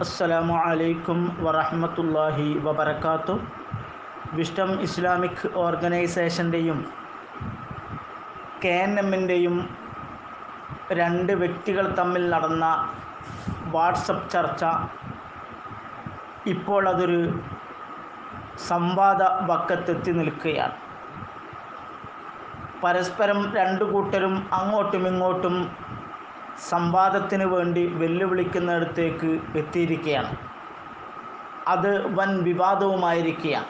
അസ്സലാമു അലൈക്കും വറഹ്മത്തുള്ളാഹി വബറകാത്തു. വിസ്റ്റം ഇസ്ലാമിക് ഓർഗനൈസേഷന്റെയും കെ എൻ എമ്മിന്റെയും രണ്ട് വ്യക്തികൾ തമ്മിൽ നടന്ന വാട്സപ്പ് ചർച്ച ഇപ്പോൾ അതൊരു സംവാദ വക്കത്തെത്തി നിൽക്കുകയാണ്. പരസ്പരം രണ്ടു കൂട്ടരും അങ്ങോട്ടും ഇങ്ങോട്ടും സംവാദത്തിന് വേണ്ടി വെല്ലുവിളിക്കുന്നിടത്തേക്ക് എത്തിയിരിക്കുകയാണ്. അത് വൻ വിവാദവുമായിരിക്കുകയാണ്.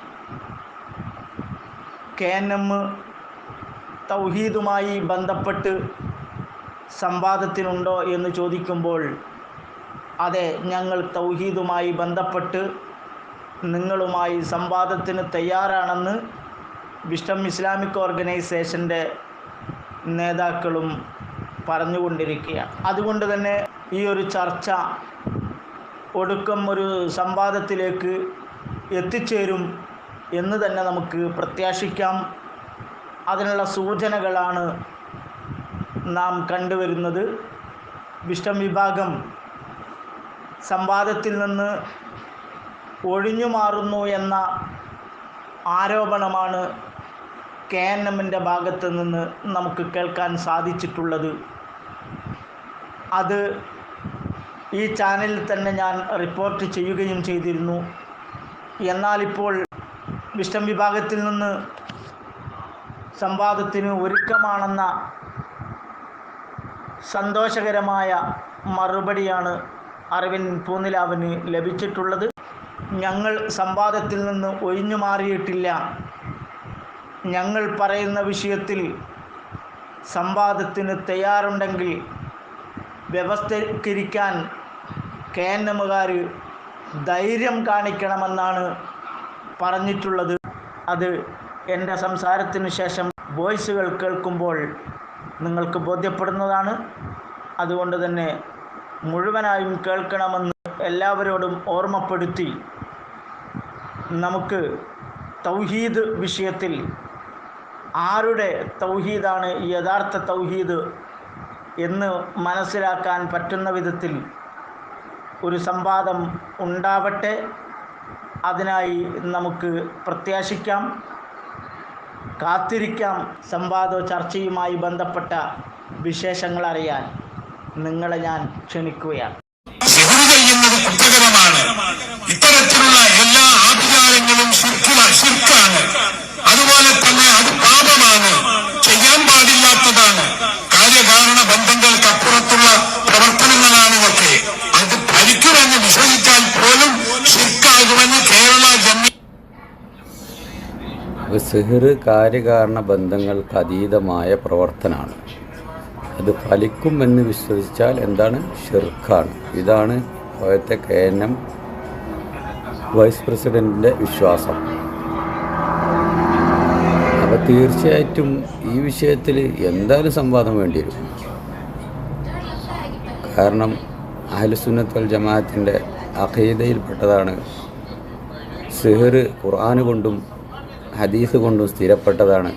കെ എൻ എം തൗഹീദുമായി ബന്ധപ്പെട്ട് സംവാദത്തിനുണ്ടോ എന്ന് ചോദിക്കുമ്പോൾ അതെ ഞങ്ങൾ തൗഹീദുമായി ബന്ധപ്പെട്ട് നിങ്ങളുമായി സംവാദത്തിന് തയ്യാറാണെന്ന് വിഷ്ടം ഇസ്ലാമിക് ഓർഗനൈസേഷന്റെ നേതാക്കളും പറഞ്ഞുകൊണ്ടിരിക്കുകയാണ് അതുകൊണ്ട് തന്നെ ഈ ഒരു ചർച്ച ഒടുക്കം ഒരു സംവാദത്തിലേക്ക് എത്തിച്ചേരും എന്ന് തന്നെ നമുക്ക് പ്രത്യാശിക്കാം. അതിനുള്ള സൂചനകളാണ് നാം കണ്ടുവരുന്നത്. വിഷ്ടം വിഭാഗം സംവാദത്തിൽ നിന്ന് ഒഴിഞ്ഞു മാറുന്നു എന്ന ആരോപണമാണ് കെ എൻ എമ്മിന്റെ ഭാഗത്ത് നിന്ന് നമുക്ക് കേൾക്കാൻ സാധിച്ചിട്ടുള്ളത്. അത് ഈ ചാനലിൽ തന്നെ ഞാൻ റിപ്പോർട്ട് ചെയ്യുകയും ചെയ്തിരുന്നു. എന്നാലിപ്പോൾ വിഷ്ടം വിഭാഗത്തിൽ നിന്ന് സംവാദത്തിന് ഒരുക്കമാണെന്ന സന്തോഷകരമായ മറുപടിയാണ് അരവിന്ദ് പൂനിലാവിന് ലഭിച്ചിട്ടുള്ളത്. ഞങ്ങൾ സംവാദത്തിൽ നിന്ന് ഒഴിഞ്ഞു മാറിയിട്ടില്ല. ഞങ്ങൾ പറയുന്ന വിഷയത്തിൽ സംവാദത്തിന് തയ്യാറുണ്ടെങ്കിൽ വ്യവസ്ഥീകരിക്കാൻ കെ എൻ എമ്മുകാർ ധൈര്യം കാണിക്കണമെന്നാണ് പറഞ്ഞിട്ടുള്ളത്. അത് എന്റെ സംസാരത്തിന് ശേഷം വോയിസുകൾ കേൾക്കുമ്പോൾ നിങ്ങൾക്ക് ബോധ്യപ്പെടുന്നതാണ്. അതുകൊണ്ട് തന്നെ മുഴുവനായും കേൾക്കണമെന്ന് എല്ലാവരോടും ഓർമ്മപ്പെടുത്തി നമുക്ക് തൗഹീദ് വിഷയത്തിൽ ആരുടെ തൗഹീദാണ് യഥാർത്ഥ തൗഹീദ് എന്ന് മനസ്സിലാക്കാൻ പറ്റുന്ന വിധത്തിൽ ഒരു സംവാദം ഉണ്ടാവട്ടെ. അതിനായി നമുക്ക് പ്രത്യാശിക്കാം. കാത്തിരിക്കാം സംവാദോ ചർച്ചയുമായി ബന്ധപ്പെട്ട വിശേഷങ്ങൾ അറിയാൻ. നിങ്ങളെ ഞാൻ ക്ഷണിക്കുകയാണ്. ഇത്തരത്തിലുള്ള എല്ലാ ശിർക്കില- അതുപോലെ തന്നെ അത് സിഹിർ കാര്യകാരണ ബന്ധങ്ങൾക്ക് അതീതമായ പ്രവർത്തനമാണ്. അത് ഫലിക്കുമെന്ന് വിശ്വസിച്ചാൽ എന്താണ്? ഷിർക്കാണ് ഇതാണ് പോയത്തെ കെ എൻ എം വൈസ് പ്രസിഡന്റിന്റെ വിശ്വാസം. അപ്പോൾ തീർച്ചയായിട്ടും ഈ വിഷയത്തിൽ എന്തായാലും സംവാദം വേണ്ടി വരും. കാരണം അഹലുസുന്നത്തൽ ജമാഅത്തിന്റെ അഖീദയിൽപ്പെട്ടതാണ് സിഹർ ഖുർആൻ കൊണ്ടും ഹദീസ് കൊണ്ടും സ്ഥിരപ്പെട്ടതാണ്.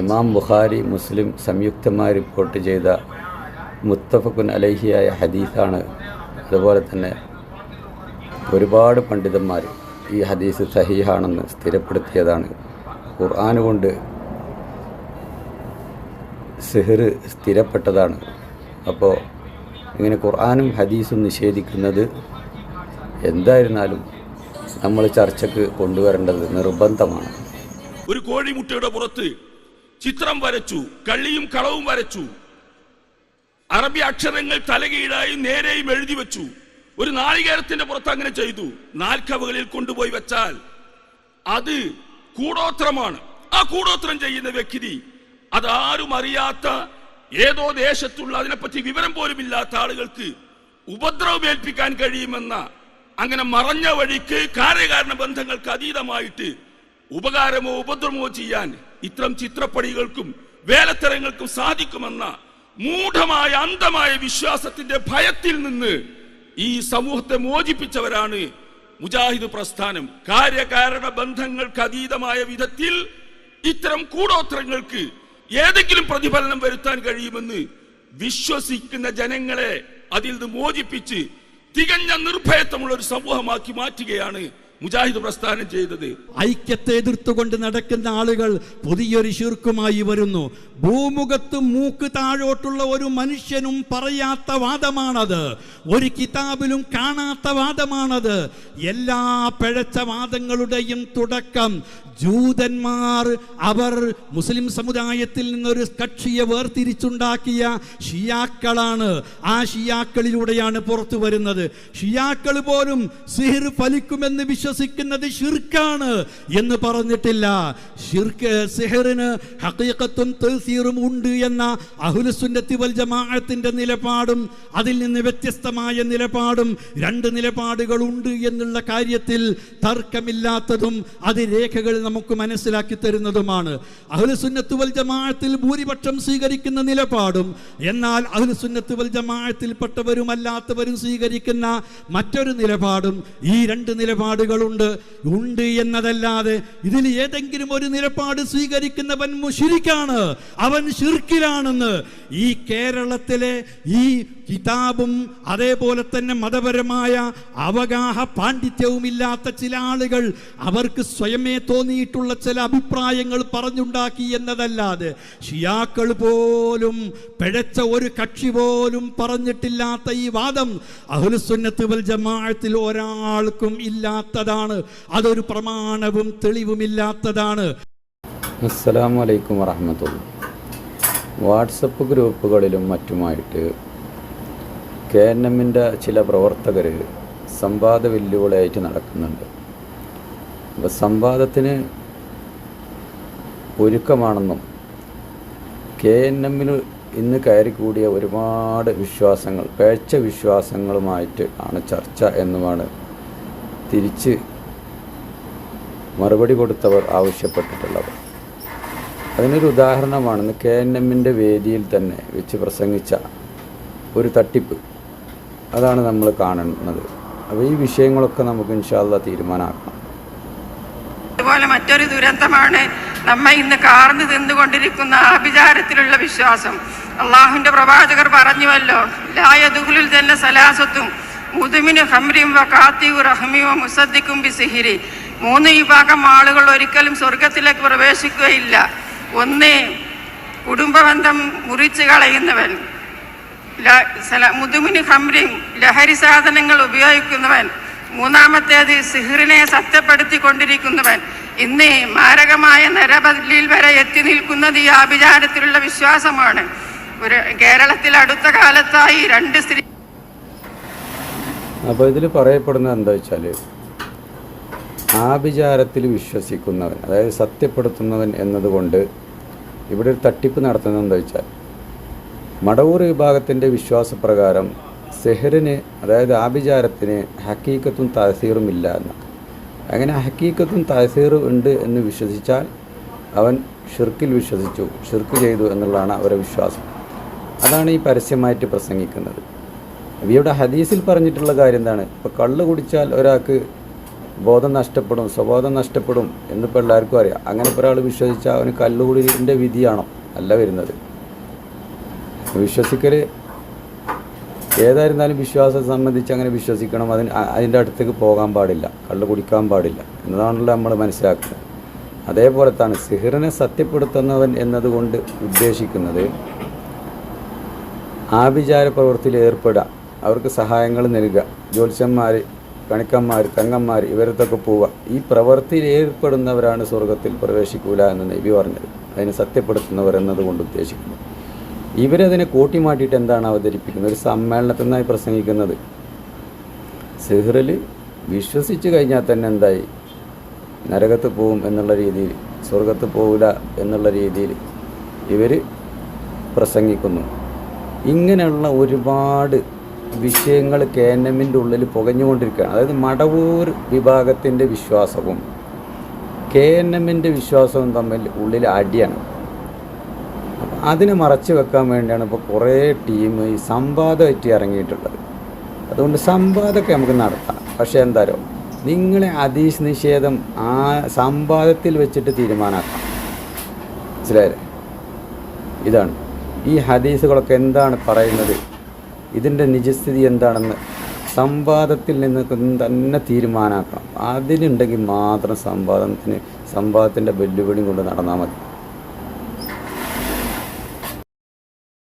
ഇമാം ബുഖാരി മുസ്ലിം സംയുക്തമായി റിപ്പോർട്ട് ചെയ്ത മുത്തഫക്കുൻ അലഹിയായ ഹദീസാണ്. അതുപോലെ തന്നെ ഒരുപാട് പണ്ഡിതന്മാർ ഈ ഹദീസ് സഹീഹാണെന്ന് സ്ഥിരപ്പെടുത്തിയതാണ്. ഖുർആൻ കൊണ്ട് സിഹർ സ്ഥിരപ്പെട്ടതാണ്. അപ്പോൾ ഇങ്ങനെ ഖുർആാനും ഹദീസും നിഷേധിക്കുന്നത് എന്തായിരുന്നാലും നമ്മൾ ചർച്ചയ്ക്ക് കൊണ്ടുവരേണ്ടത് നിർബന്ധമാണ്. ഒരു കോഴിമുട്ടയുടെ പുറത്ത് ചിത്രം വരച്ചു കള്ളിയും കളവും വരച്ചു. അറബി അക്ഷരങ്ങൾ തലകീഴായി നേരെയും എഴുതി വെച്ചു. ഒരു നാളികേരത്തിന്റെ പുറത്ത് അങ്ങനെ ചെയ്തു. നാൽക്കവകളിൽ കൊണ്ടുപോയി വെച്ചാൽ അത് കൂടോത്രമാണ്. ആ കൂടോത്രം ചെയ്യുന്ന വ്യക്തി അതാരും അറിയാത്ത ഏതോ ദേശത്തുള്ള അതിനെപ്പറ്റി വിവരം പോലും ഇല്ലാത്ത ആളുകൾക്ക് ഉപദ്രവമേൽപ്പിക്കാൻ കഴിയുമെന്ന അങ്ങനെ മറഞ്ഞ വഴിക്ക് കാര്യകാരണ ബന്ധങ്ങൾക്ക് അതീതമായിട്ട് ഉപകാരമോ ഉപദ്രവമോ ചെയ്യാൻ ഇത്തരം ചിത്രപ്പണികൾക്കും വേലത്തരങ്ങൾക്കും സാധിക്കുമെന്ന മൂഢമായ അന്ധമായ വിശ്വാസത്തിന്റെ ഭയത്തിൽ നിന്ന് ഈ സമൂഹത്തെ മോചിപ്പിച്ചവരാണ് മുജാഹിദ് പ്രസ്ഥാനം. കാര്യകാരണ ബന്ധങ്ങൾക്ക് അതീതമായ വിധത്തിൽ ഇത്തരം കൂടോത്രങ്ങൾക്ക് ഏതെങ്കിലും പ്രതിഫലനം വരുത്താൻ കഴിയുമെന്ന് വിശ്വസിക്കുന്ന ജനങ്ങളെ അതിൽ നിന്ന് മോചിപ്പിച്ച് തികഞ്ഞ നിർഭയത്വമുള്ള ഒരു സമൂഹമാക്കി മാറ്റുകയാണ് മുജാഹിദ് പ്രസ്ഥാനം ചെയ്തത്. ഐക്യത്തെ എതിർത്തുകൊണ്ട് നടക്കുന്ന ആളുകൾ പുതിയൊരു ശീർക്കുമായി വരുന്നു. ഭൂമുഖത്ത് മൂക്ക് താഴോട്ടുള്ള ഒരു മനുഷ്യനും പറയാത്ത വാദമാണത്. ഒരു കിതാബിലും കാണാത്ത വാദമാണത്. എല്ലാ പിഴച്ച വാദങ്ങളുടെയും തുടക്കം ജൂതന്മാർ അവർ മുസ്ലിം സമുദായത്തിൽ നിന്നൊരു കക്ഷിയെ വേർതിരിച്ചുണ്ടാക്കിയ ഷിയാക്കളാണ്. ആ ഷിയാക്കളിലൂടെയാണ് പുറത്തു വരുന്നത്. ഷിയാക്കൾ പോലും സിഹിർ ഫലിക്കുമെന്ന് വിശ്വസിക്കുന്നത് ഷിർക്കാണ് എന്ന് പറഞ്ഞിട്ടില്ല. ഷിർക്ക് സിഹിറിന് ഹക്കീക്കത്തും തഹ്സീറും ഉണ്ട് എന്ന അഹുലുസുന്നത്തി വൽ ജമാഅത്തിന്റെ നിലപാടും അതിൽ നിന്ന് വ്യത്യസ്തമായ നിലപാടും രണ്ട് നിലപാടുകളുണ്ട് എന്നുള്ള കാര്യത്തിൽ തർക്കമില്ലാത്തതും അത് രേഖകൾ നമുക്ക് മനസ്സിലാക്കി തരുന്നതുമാണ്. അഹ്ലുസുന്നത്ത് വൽ ജമാഅത്തിൽ ഭൂരിപക്ഷം സ്വീകരിക്കുന്ന നിലപാടും എന്നാൽ അഹ്ലുസുന്നത്ത് വൽ ജമാഅത്തിൽപ്പെട്ടവരും അല്ലാത്തവരും സ്വീകരിക്കുന്ന മറ്റൊരു നിലപാടും ഈ രണ്ട് നിലപാടുകളുണ്ട്. ഉണ്ട് എന്നതല്ലാതെ ഇതിൽ ഏതെങ്കിലും ഒരു നിലപാട് സ്വീകരിക്കുന്നവൻ മുഷിരിക്കാണ്. അവൻ ഷിർക്കിലാണെന്ന് ഈ കേരളത്തിലെ ഈ കിതാബും അതേപോലെ തന്നെ മതപരമായ അവഗാഹ പാണ്ഡിത്യവും ഇല്ലാത്ത ചില ആളുകൾ അവർക്ക് സ്വയമേ തോന്നിയിട്ടുള്ള ചില അഭിപ്രായങ്ങൾ പറഞ്ഞുണ്ടാക്കി എന്നതല്ലാതെ ഷിയാക്കൾ പോലും പിഴച്ച ഒരു കക്ഷി പോലും പറഞ്ഞിട്ടില്ലാത്ത ഈ വാദം അഹുലുസുന്നത്ത് വൽ ജമാഅത്തിൽ ഒരാൾക്കും ഇല്ലാത്തതാണ്. അതൊരു പ്രമാണവും തെളിവുമില്ലാത്തതാണ്. അസ്സലാമു അലൈക്കും വറഹമത്തുള്ള വാട്സപ്പ് ഗ്രൂപ്പുകളിലും മറ്റുമായിട്ട് കെ എൻ എമ്മിന്റെ ചില പ്രവർത്തകർ സംവാദ വെല്ലുവിളിയായിട്ട് നടക്കുന്നുണ്ട്. അപ്പോൾ സംവാദത്തിന് ഒരുക്കമാണെന്നും കെ എൻ എമ്മിൽ ഇന്ന് കയറിക്കൂടിയ ഒരുപാട് വിശ്വാസങ്ങൾ പേഴ്ച വിശ്വാസങ്ങളുമായിട്ട് ആണ് ചർച്ച എന്നുമാണ് തിരിച്ച് മറുപടി കൊടുത്തവർ ആവശ്യപ്പെട്ടിട്ടുള്ളത്. അതിനൊരു ഉദാഹരണമാണ് കെ എൻ എമ്മിന്റെ വേദിയിൽ തന്നെ വെച്ച് പ്രസംഗിച്ച ഒരു തട്ടിപ്പ്. അതാണ് നമ്മൾ കാണുന്നത്. അപ്പോൾ ഈ വിഷയങ്ങളൊക്കെ നമുക്ക് ഇൻഷാല്ല തീരുമാനമാക്കണം അതുപോലെ മറ്റൊരു ദുരന്തമാണ് നമ്മെ ഇന്ന് കാർന്നു തിന്നുകൊണ്ടിരിക്കുന്ന ആഭിചാരത്തിലുള്ള വിശ്വാസം. അള്ളാഹുവിന്റെ പ്രവാചകർ പറഞ്ഞുവല്ലോ ലായദുഹുലിൽ തന്നെ സലാസത്തും മുതുമിന് ഹംരിയും വ കാത്തിയു റഹ്മിയോ മുസദ്ദിക്കും ബിസിഹിരി മൂന്ന് വിഭാഗം ആളുകൾ ഒരിക്കലും സ്വർഗത്തിലേക്ക് പ്രവേശിക്കുകയില്ല. ഒന്ന് കുടുംബബന്ധം മുറിച്ചു കളയുന്നവൻ മുതുമിന് ഹംറിയും ലഹരി സാധനങ്ങൾ ഉപയോഗിക്കുന്നവൻ മൂന്നാമത്തേത് സിഹിറിനെ സത്യപ്പെടുത്തിക്കൊണ്ടിരിക്കുന്നവൻ. ഇന്ന് മാരകമായ നരബലിയിൽ വരെ എത്തി നിൽക്കുന്നത് ഈ ആഭിചാരത്തിലുള്ള വിശ്വാസമാണ്. ഒരു കേരളത്തിൽ അടുത്ത കാലത്തായി രണ്ട് സ്ത്രീ അപ്പോൾ ഇതിൽ പറയപ്പെടുന്നത് എന്താ വെച്ചാൽ ആഭിചാരത്തിൽ വിശ്വസിക്കുന്നവൻ അതായത് സത്യപ്പെടുത്തുന്നവൻ എന്നതുകൊണ്ട് ഇവിടെ ഒരു തട്ടിപ്പ് നടത്തുന്നത് എന്താ വെച്ചാൽ മടവൂർ വിഭാഗത്തിന്റെ വിശ്വാസപ്രകാരം സെഹറിന് അതായത് ആഭിചാരത്തിന് ഹക്കീക്കത്തും താസീറും ഇല്ല എന്ന്. അങ്ങനെ ഹക്കീക്കത്തും താസീറും ഉണ്ട് എന്ന് വിശ്വസിച്ചാൽ അവൻ ഷിർക്കിൽ വിശ്വസിച്ചു ഷിർക്ക് ചെയ്തു എന്നുള്ളതാണ് അവരുടെ വിശ്വാസം. അതാണ് ഈ പരസ്യമായിട്ട് പ്രസംഗിക്കുന്നത്. ഇവയുടെ ഹദീസിൽ പറഞ്ഞിട്ടുള്ള കാര്യം എന്താണ്? ഇപ്പോൾ കള്ള് കുടിച്ചാൽ ഒരാൾക്ക് ബോധം നഷ്ടപ്പെടും സ്വബോധം നഷ്ടപ്പെടും എന്നിപ്പോൾ എല്ലാവർക്കും അറിയാം. അങ്ങനെ ഒരാൾ വിശ്വസിച്ചാൽ അവന് കല്ലുകുടിന്റെ വിധിയാണോ അല്ല വരുന്നത്. വിശ്വസിക്കൽ ഏതായിരുന്നാലും വിശ്വാസം സംബന്ധിച്ച് അങ്ങനെ വിശ്വസിക്കണം. അതിന് അതിന്റെ അടുത്തേക്ക് പോകാൻ പാടില്ല. കള്ള് കുടിക്കാൻ പാടില്ല. എന്നതാണല്ലോ നമ്മൾ മനസ്സിലാക്കുക. അതേപോലെ തന്നെ സിഹിറിനെ സത്യപ്പെടുത്തുന്നവൻ എന്നതുകൊണ്ട് ഉദ്ദേശിക്കുന്നത് ആഭിചാര പ്രവൃത്തിയിൽ ഏർപ്പെടുക. അവർക്ക് സഹായങ്ങൾ നൽകുക. ജ്യോത്സ്യന്മാർ കണിക്കന്മാർ തങ്ങന്മാർ ഇവരത്തൊക്കെ പോവുക. ഈ പ്രവൃത്തിയിൽ ഏർപ്പെടുന്നവരാണ് സ്വർഗത്തിൽ പ്രവേശിക്കൂല എന്ന് നബി പറഞ്ഞത്. അതിനെ സത്യപ്പെടുത്തുന്നവർ എന്നതുകൊണ്ട് ഉദ്ദേശിക്കുന്നത്. ഇവരതിനെ കൂട്ടിമാറ്റിയിട്ട് എന്താണ് അവതരിപ്പിക്കുന്നത്? ഒരു സമ്മേളനത്തിൽ നിന്നായി പ്രസംഗിക്കുന്നത്. സെഹ്റിൽ വിശ്വസിച്ച് കഴിഞ്ഞാൽ തന്നെ എന്തായി? നരകത്ത് പോവും എന്നുള്ള രീതിയിൽ സ്വർഗത്ത് പോവില്ല എന്നുള്ള രീതിയിൽ ഇവർ പ്രസംഗിക്കുന്നു. ഇങ്ങനെയുള്ള ഒരുപാട് വിഷയങ്ങൾ കെ എൻ എമ്മിന്റെ ഉള്ളിൽ പുകഞ്ഞുകൊണ്ടിരിക്കുകയാണ്. അതായത് മടവൂർ വിഭാഗത്തിന്റെ വിശ്വാസവും കെ എൻ എമ്മിന്റെ വിശ്വാസവും തമ്മിൽ ഉള്ളിൽ അടിയാണ്. അതിനെ മറച്ചു വെക്കാൻ വേണ്ടിയാണ് ഇപ്പോൾ കുറേ ടീം ഈ സംവാദമായിട്ട് ഇറങ്ങിയിട്ടുള്ളത്. അതുകൊണ്ട് സംവാദമൊക്കെ നമുക്ക് നടത്താം. പക്ഷേ എന്താരോ നിങ്ങളെ അതീശ് നിഷേധം ആ സംവാദത്തിൽ വെച്ചിട്ട് തീരുമാനമാക്കാം. മനസ്സിലായില്ലേ? ഇതാണ്. ഈ ഹദീസുകളൊക്കെ എന്താണ് പറയുന്നത്? ഇതിന്റെ നിജസ്ഥിതി എന്താണെന്ന് സംവാദത്തിൽ നിന്ന് തന്നെ തീരുമാനമാക്കണം അതിനുണ്ടെങ്കിൽ മാത്രം സംവാദത്തിന് സംവാദത്തിന്റെ വെല്ലുവിളിയും കൊണ്ട് നടന്നാൽ മതി.